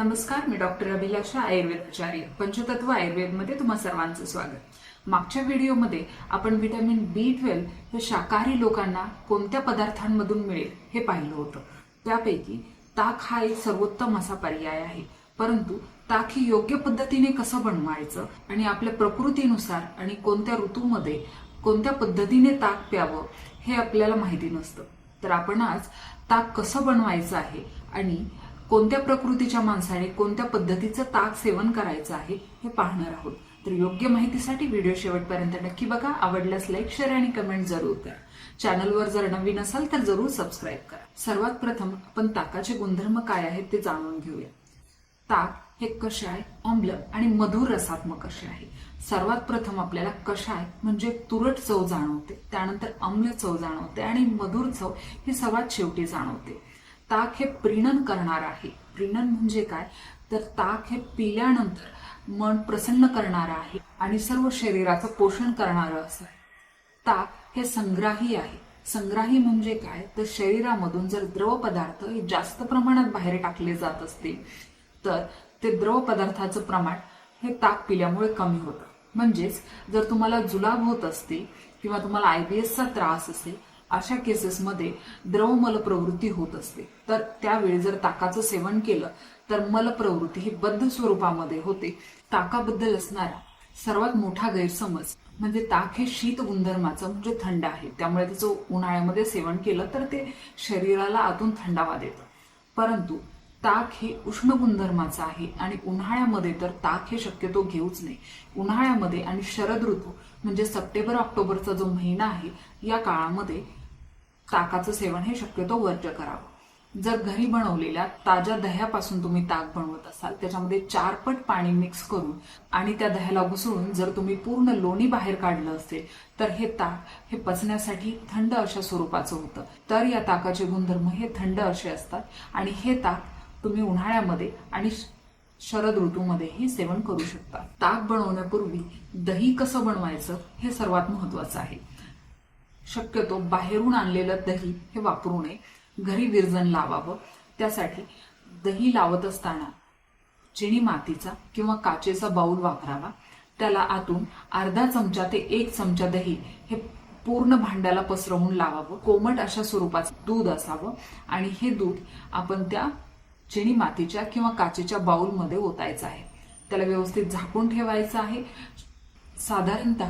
नमस्कार मी डॉक्टर अभिलाषा आयुर्वेदाचार्य पंचतत्व आयुर्वेदमध्ये तुम्हा सर्वांचं स्वागत. मागच्या व्हिडिओमध्ये आपण व्हिटॅमिन बी ट्वेल्व हे शाकाहारी लोकांना कोणत्या पदार्थांमधून मिळेल हे पाहिलं होतं. त्यापैकी ताक हा एक सर्वोत्तम असा पर्याय आहे. परंतु ताक ही योग्य पद्धतीने कसं बनवायचं आणि आपल्या प्रकृतीनुसार आणि कोणत्या ऋतूमध्ये कोणत्या पद्धतीने ताक प्यावं हे आपल्याला माहिती नसतं. तर आपण आज ताक कसं बनवायचं आहे आणि कोणत्या प्रकृतीच्या माणसाने कोणत्या पद्धतीचं ताक सेवन करायचं आहे हे पाहणार आहोत. तर योग्य माहितीसाठी व्हिडिओ शेवटपर्यंत नक्की बघा. आवडल्यास लाईक शेअर आणि कमेंट जरूर करा. चॅनलवर जर नवीन असाल तर जरूर सबस्क्राईब करा. सर्वात प्रथम आपण ताकाचे गुणधर्म काय आहेत ते जाणून घेऊया. ताक हे कषाय आम्ल आणि मधुर रसात्मक असे आहे. सर्वात प्रथम आपल्याला कषाय म्हणजे तुरट चव जाणवते. त्यानंतर आम्ल चव जाणवते आणि मधुर चव ही सर्वात शेवटी जाणवते. ताक हे प्रीणन करणार आहे. प्रीणन म्हणजे काय? तर ताक हे पिल्यानंतर मन प्रसन्न करणारं आहे आणि सर्व शरीराचं पोषण करणारं असं आहे. ताक हे संग्राही आहे. संग्राही म्हणजे काय? तर शरीरामधून जर द्रव पदार्थ हे जास्त प्रमाणात बाहेर टाकले जात असतील तर ते द्रव पदार्थाचं प्रमाण हे ताक पिल्यामुळे कमी होतं. म्हणजेच जर तुम्हाला जुलाब होत असतील किंवा तुम्हाला आयबीएसचा त्रास असेल अशा केसेसमध्ये द्रव मलप्रवृत्ती होत असते. तर त्यावेळी जर ताकाचं सेवन केलं तर मलप्रवृत्ती ही बद्ध स्वरूपामध्ये होते. ताकाबद्दल असणारा सर्वात मोठा गैरसमज म्हणजे ताक हे शीत गुणधर्माचं म्हणजे थंड आहे. त्यामुळे त्याचं उन्हाळ्यामध्ये सेवन केलं तर ते शरीराला आतून थंडावा देतं. परंतु ताक हे उष्ण गुणधर्माचं आहे आणि उन्हाळ्यामध्ये तर ताक हे शक्यतो घेऊच नाही. उन्हाळ्यामध्ये आणि शरद ऋतू म्हणजे सप्टेंबर ऑक्टोबरचा जो महिना आहे या काळामध्ये ताकाचं सेवन हे शक्यतो वर्ज्य करावं. जर घरी बनवलेल्या ताज्या दह्यापासून तुम्ही ताक बनवत असाल त्याच्यामध्ये चार पट पाणी मिक्स करून आणि त्या दह्याला घुसळून जर तुम्ही पूर्ण लोणी बाहेर काढलं असेल तर हे ताक हे पचण्यासाठी थंड अशा स्वरूपाचं होतं. तर या ताकाचे गुणधर्म हे थंड असे असतात आणि हे ताक तुम्ही उन्हाळ्यामध्ये आणि शरद ऋतूमध्येही सेवन करू शकता. ताक बनवण्यापूर्वी दही कसं बनवायचं हे सर्वात महत्वाचं आहे. शक्यतो बाहेरून आणलेलं दही हे वापरू नये. घरी विरजन लावावं. त्यासाठी दही लावत असताना चिनी मातीचा किंवा काचेचा बाऊल वापरावा. त्याला आतून अर्धा चमचा ते एक चमचा दही हे पूर्ण भांड्याला पसरवून लावावं. कोमट अशा स्वरूपाचं दूध असावं. आणि हे दूध आपण त्या चिनी मातीच्या किंवा काचेच्या बाऊलमध्ये ओतायचं आहे. त्याला व्यवस्थित झाकून ठेवायचं आहे. साधारणत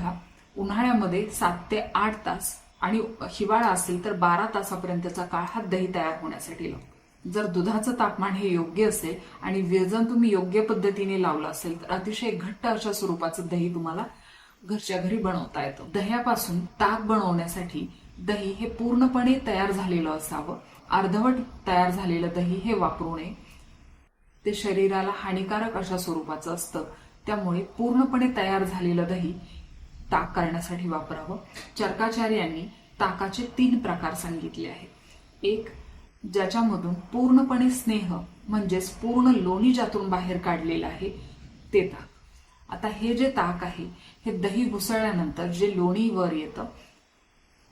उन्हाळ्यामध्ये सात ते आठ तास आणि हिवाळा असेल तर बारा तासापर्यंतचा काळ हा दही तयार होण्यासाठी लागतो जर दुधाचं तापमान हे योग्य असेल आणि व्यजन तुम्ही योग्य पद्धतीने लावलं असेल तर अतिशय घट्ट अशा स्वरूपाचं दही तुम्हाला घरच्या घरी बनवता येतं. दह्यापासून ताक बनवण्यासाठी दही हे पूर्णपणे तयार झालेलं असावं. अर्धवट तयार झालेलं दही हे वापरू नये. ते शरीराला हानिकारक अशा स्वरूपाचं असतं. त्यामुळे पूर्णपणे तयार झालेलं दही ताक करण्यासाठी वापरावं. चर्काचार्यांनी ताकाचे तीन प्रकार सांगितले आहेत. एक ज्याच्यामधून पूर्णपणे स्नेह म्हणजेच पूर्ण लोणी ज्यातून बाहेर काढलेलं आहे ते ताक. आता हे जे ताक आहे हे दही घुसळल्यानंतर जे लोणी वर येतं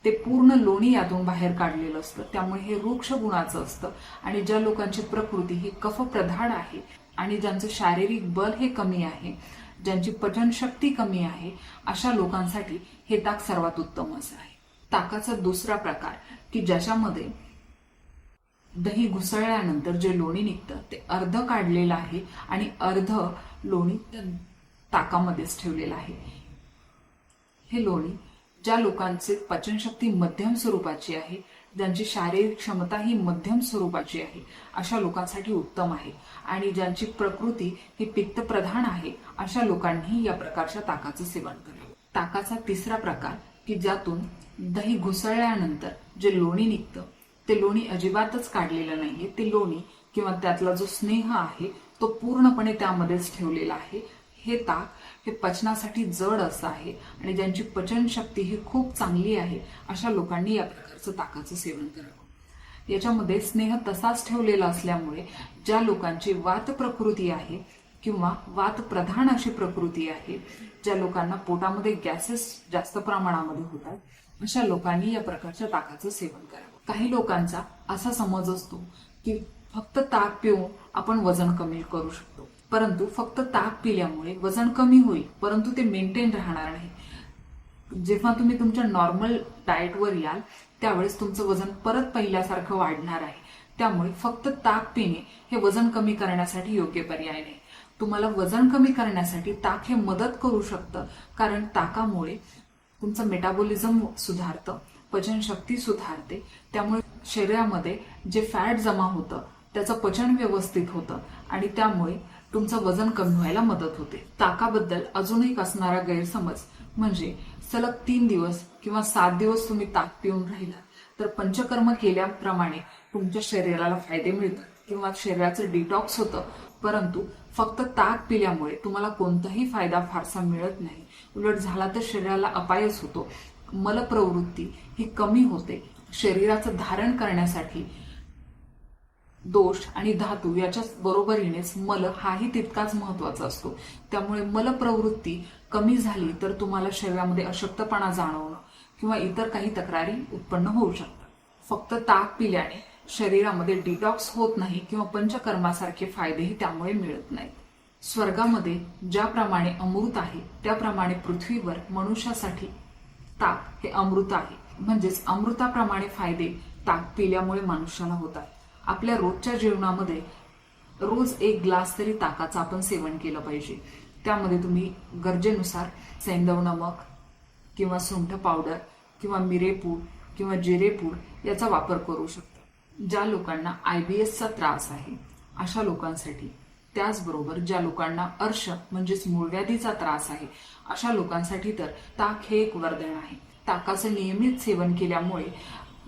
ते पूर्ण लोणी यातून बाहेर काढलेलं असतं. त्यामुळे हे वृक्ष गुणाचं असतं आणि ज्या लोकांची प्रकृती ही कफप्रधाड आहे आणि ज्यांचं शारीरिक बल हे कमी आहे ज्यांची पचनशक्ती कमी आहे अशा लोकांसाठी हे ताक सर्वात उत्तम असं आहे. ताकाचा दुसरा प्रकार की ज्याच्यामध्ये दही घुसळल्यानंतर जे लोणी निघतं ते अर्ध काढलेलं आहे आणि अर्ध लोणी ताकामध्येच ठेवलेलं आहे. हे लोणी ज्या लोकांचे पचनशक्ती मध्यम स्वरूपाची आहे ज्यांची शारीरिक क्षमता ही मध्यम स्वरूपाची आहे अशा लोकांसाठी उत्तम आहे. आणि ज्यांची प्रकृती ही पित्तप्रधान आहे अशा लोकांनी या प्रकारच्या ताकाचं सेवन करावं. ताकाचा तिसरा प्रकार की ज्यातून दही घुसळल्यानंतर जे लोणी निघतं ते लोणी अजिबातच काढलेलं नाहीये. ते लोणी किंवा त्यातला जो स्नेह आहे तो पूर्णपणे त्यामध्येच ठेवलेला आहे. हे ताक हे पचनासाठी जड असं आहे आणि ज्यांची पचनशक्ती ही खूप चांगली आहे अशा लोकांनी या प्रकारचं ताकाचं सेवन करावं. याच्यामध्ये स्नेह तसाच ठेवलेला असल्यामुळे ज्या लोकांची वात प्रकृती आहे किंवा वात प्रधान अशी प्रकृती आहे ज्या लोकांना पोटामध्ये गॅसेस जास्त प्रमाणामध्ये होतात अशा लोकांनी या प्रकारच्या ताकाचं सेवन करावं. काही लोकांचा असा समज असतो की फक्त ताक पिऊन आपण वजन कमी करू शकतो. परंतु फक्त ताक पिल्यामुळे वजन कमी होईल परंतु ते मेंटेन राहणार नाही. जेव्हा तुम्ही तुमच्या नॉर्मल डाएटवर याल त्यावेळेस तुमचं वजन परत पहिल्यासारखं वाढणार आहे. त्यामुळे फक्त ताक पिणे हे वजन कमी करण्यासाठी योग्य पर्याय नाही. तुम्हाला वजन कमी करण्यासाठी ताक हे मदत करू शकतं कारण ताकामुळे तुमचं मेटाबॉलिझम सुधारतं पचनशक्ती सुधारते. त्यामुळे शरीरामध्ये जे फॅट जमा होतं त्याचं पचन व्यवस्थित होतं आणि त्यामुळे तुमचं वजन कमी व्हायला मदत होते. ताकाबद्दल अजून एक असणारा गैरसमज म्हणजे सलग तीन दिवस किंवा सात दिवस तुम्ही ताक पिऊन राहिला तर पंचकर्म केल्याप्रमाणे तुमच्या शरीराला फायदे मिळतात किंवा शरीराचं डिटॉक्स होतं. परंतु फक्त ताक पिल्यामुळे तुम्हाला कोणताही फायदा फारसा मिळत नाही. उलट झाला तर शरीराला अपायच होतो. मलप्रवृत्ती ही कमी होते. शरीराचं धारण करण्यासाठी दोष आणि धातू याच्या बरोबरीनेच मल हाही तितकाच महत्त्वाचा असतो. त्यामुळे मल प्रवृत्ती कमी झाली तर तुम्हाला शरीरामध्ये अशक्तपणा जाणवणं किंवा इतर काही तक्रारी उत्पन्न होऊ शकतात. फक्त ताक पिल्याने शरीरामध्ये डिटॉक्स होत नाही किंवा पंचकर्मासारखे फायदेही त्यामुळे मिळत नाहीत. स्वर्गामध्ये ज्याप्रमाणे अमृत आहे त्याप्रमाणे पृथ्वीवर मनुष्यासाठी ताक हे अमृत आहे. म्हणजेच अमृताप्रमाणे फायदे ताक पिल्यामुळे मनुष्याला होतात. आपल्या रोजच्या जेवणामध्ये रोज एक ग्लास तरी ताकाचं आपण सेवन केलं पाहिजे. त्यामध्ये तुम्ही गरजेनुसार सैंदव नमक किंवा सुंठ पावडर किंवा मिरेपूड किंवा जिरेपूड याचा वापर करू शकता. ज्या लोकांना आय बी एसचा त्रास आहे अशा लोकांसाठी त्याचबरोबर ज्या लोकांना अर्श म्हणजेच मूळव्याधीचा त्रास आहे अशा लोकांसाठी तर ताक हे एक वरदान आहे. ताकाचं नियमित सेवन केल्यामुळे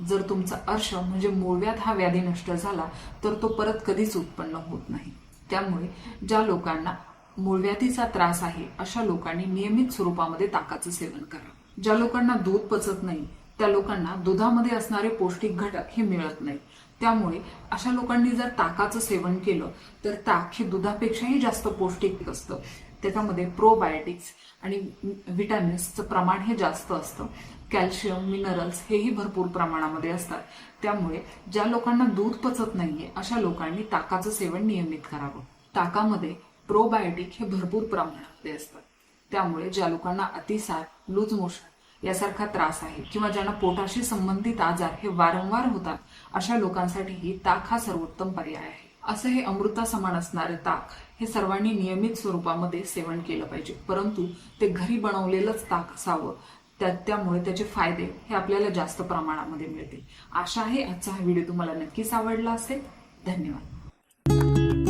जर तुमचा अर्श म्हणजे मूळव्याध हा व्याधी नष्ट झाला तर तो परत कधीच उत्पन्न होत नाही. त्यामुळे ज्या लोकांना मूळव्याधीचा त्रास आहे अशा लोकांनी नियमित स्वरूपामध्ये ताकाचं सेवन करा. ज्या लोकांना दूध पचत नाही त्या लोकांना दुधामध्ये असणारे पौष्टिक घटक हे मिळत नाही. त्यामुळे अशा लोकांनी जर ताकाचं सेवन केलं तर ताक हे दुधापेक्षाही जास्त पौष्टिक असतं. त्याच्यामध्ये प्रोबायोटिक्स आणि विटॅमिन्सचं प्रमाण हे जास्त असतं. कॅल्शियम मिनरल्स हेही भरपूर प्रमाणामध्ये असतात. त्यामुळे ज्या लोकांना दूध पचत नाहीये अशा लोकांनी ताकाचं सेवन नियमित करावं. ताकामध्ये प्रोबायोटिक हे भरपूर प्रमाणामध्ये असतात. त्यामुळे ज्या लोकांना अतिसार लूज मोशन यासारखा त्रास आहे किंवा ज्यांना पोटाशी संबंधित आजार हे वारंवार होतात अशा लोकांसाठीही ताक हा सर्वोत्तम पर्याय आहे. असं हे अमृता समान असणारे ताक हे सर्वांनी नियमित स्वरूपामध्ये सेवन केलं पाहिजे. परंतु ते घरी बनवलेलंच ताक असावं त्या त्यामुळे त्याचे फायदे हे आपल्याला जास्त प्रमाणामध्ये मिळतील. आशा आहे आजचा हा व्हिडिओ तुम्हाला नक्कीच आवडला असेल. धन्यवाद.